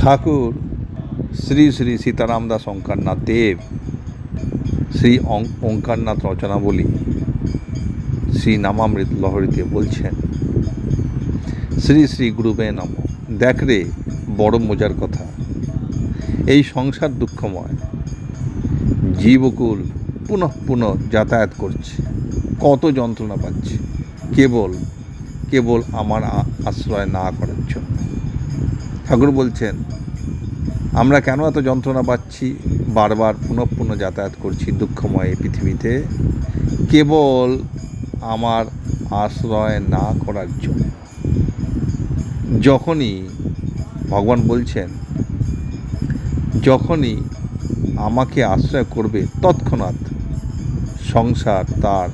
ঠাকুর, শ্রী শ্রী সীতারাম দাস ওঙ্কারনাথ দেব, শ্রী অং- ওঙ্কারনাথ রচনাবলী, শ্রী নামামৃত লহরীতে বলছেন, শ্রী শ্রী গুরুবে নম। দেখ রে, বড় মজার কথা। এই সংসার দুঃখময়। জীবকুল পুনঃ পুনঃ যাতায়াত করছে। কত যন্ত্রণা পাচ্ছে। কেবল কেবল আমার আশ্রয় না জন্য ঠাকুর বলছেন, আমরা কেন এত যন্ত্রণা পাচ্ছি? বারবার পুনঃ পুনঃ যাতায়াত করছি দুঃখময় পৃথিবীতে। কেবল আমার আশ্রয় না করার জন্য। যখনই ভগবান বলছেন, যখনই আমাকে আশ্রয় করবে, তৎক্ষণাৎ সংসার তার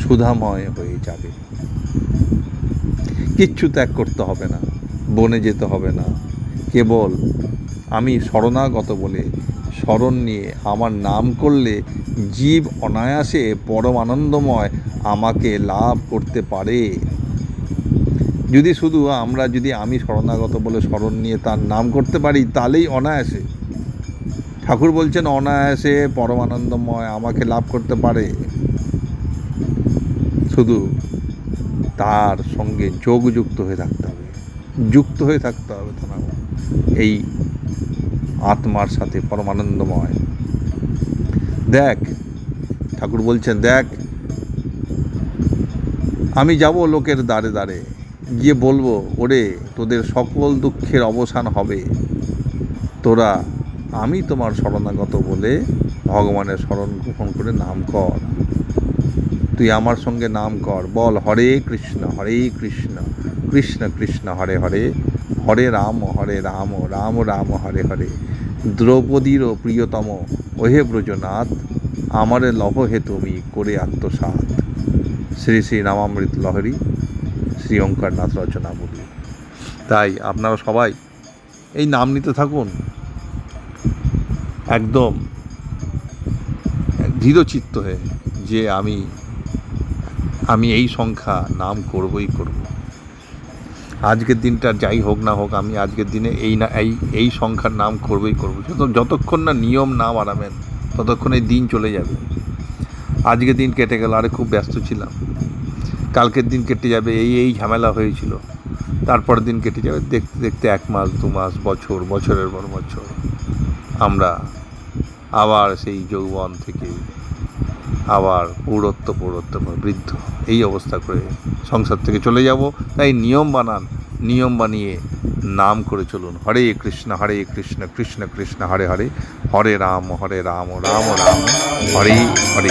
সুধাময় হয়ে যাবে। কিচ্ছু ত্যাগ করতে হবে না। বনে যেতে হবে না। কেবল আমি শরণাগত বলে স্মরণ নিয়ে আমার নাম করলে জীব অনায়াসে পরম আনন্দময় আমাকে লাভ করতে পারে। যদি শুধু আমরা, যদি আমি শরণাগত বলে স্মরণ নিয়ে তার নাম করতে পারি, তাহলেই অনায়াসে। ঠাকুর বলছেন, অনায়াসে পরমানন্দময় আমাকে লাভ করতে পারে। শুধু তার সঙ্গে যোগযুক্ত হয়ে থাকতে যুক্ত হয়ে থাকতে হবে তার এই আত্মার সাথে পরমানন্দময়। দেখ, ঠাকুর বলছেন, দেখ, আমি যাব লোকের দ্বারে দ্বারে। গিয়ে বলব, ওরে, তোদের সকল দুঃখের অবসান হবে। তোরা, আমি তোমার শরণাগত বলে ভগবানের শরণ গ্রহণ করে নাম কর। তুই আমার সঙ্গে নাম কর। বল, হরে কৃষ্ণ হরে কৃষ্ণ। কৃষ্ণ কৃষ্ণ হরে হরে হরে রাম হরে রাম রাম রাম, হরে হরে। দ্রৌপদীর প্রিয়তম, ওহে ব্রজনাথ, আমারে হে তুমি করে আত্মসাত শ্রী শ্রী রামামৃত লহরী, শ্রী ওঙ্কারনাথ রচনা বলি তাই আপনারা সবাই এই নাম নিতে থাকুন। একদম দৃঢ়চিত্ত হয়ে যে আমি আমি এই সংখ্যা নাম করবই করব। আজকের দিনটা যাই হোক না হোক, আমি আজকের দিনে এই না, এই এই সংখ্যার নাম করবই করব। যত, যতক্ষণ না নিয়ম না বাড়াবেন ততক্ষণ এই দিন চলে যাবে। আজকের দিন কেটে গেল, আরে খুব ব্যস্ত ছিলাম। কালকের দিন কেটে যাবে, এই এই ঝামেলা হয়েছিল। তারপরের দিন কেটে যাবে দেখতে দেখতে এক মাস, দু মাস, বছর, বছরের পর বছর। আমরা আবার সেই যৌবন থেকে আবার পৌরত্ব পৌরত্ব বৃদ্ধ। এই অবস্থা করে সংসার থেকে চলে যাব। তাই নিয়ম বানান, নিয়ম বানিয়ে নাম করে চলুন। হরে কৃষ্ণ হরে কৃষ্ণ কৃষ্ণ কৃষ্ণ, হরে হরে। হরে রাম হরে রাম রাম রাম, হরে হরে।